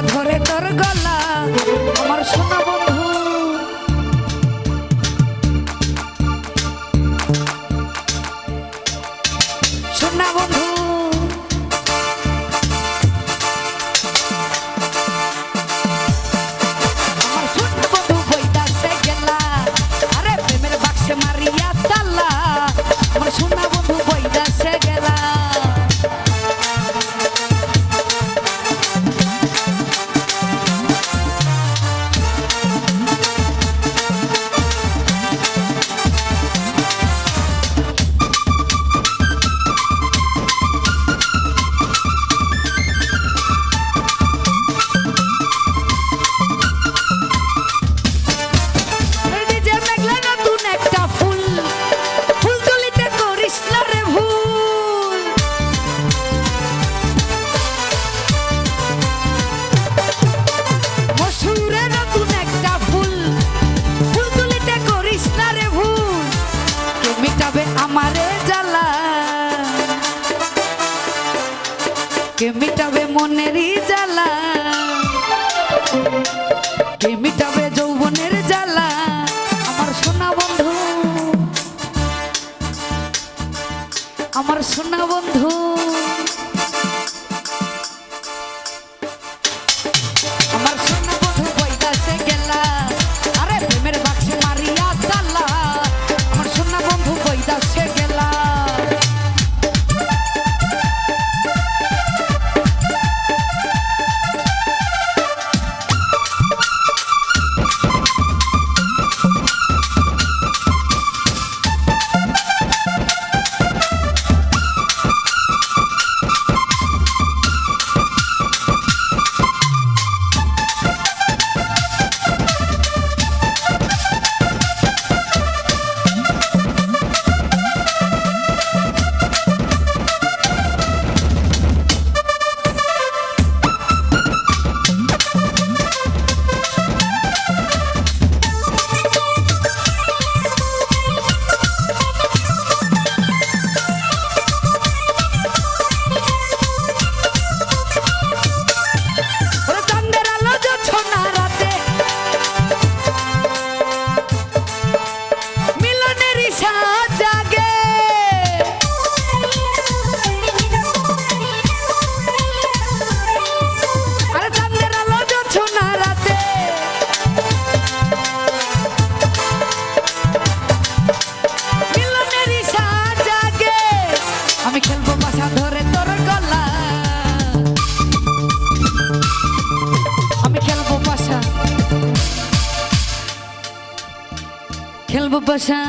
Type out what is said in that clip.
ধরে তোর গলা। যাবে আমারে জ্বালা। কে মিটাবে মনের জ্বালা? কে মিটাবে যৌবনের জ্বালা? আমার সোনা বন্ধু, আমার সোনা বন্ধু। ভালোবাসা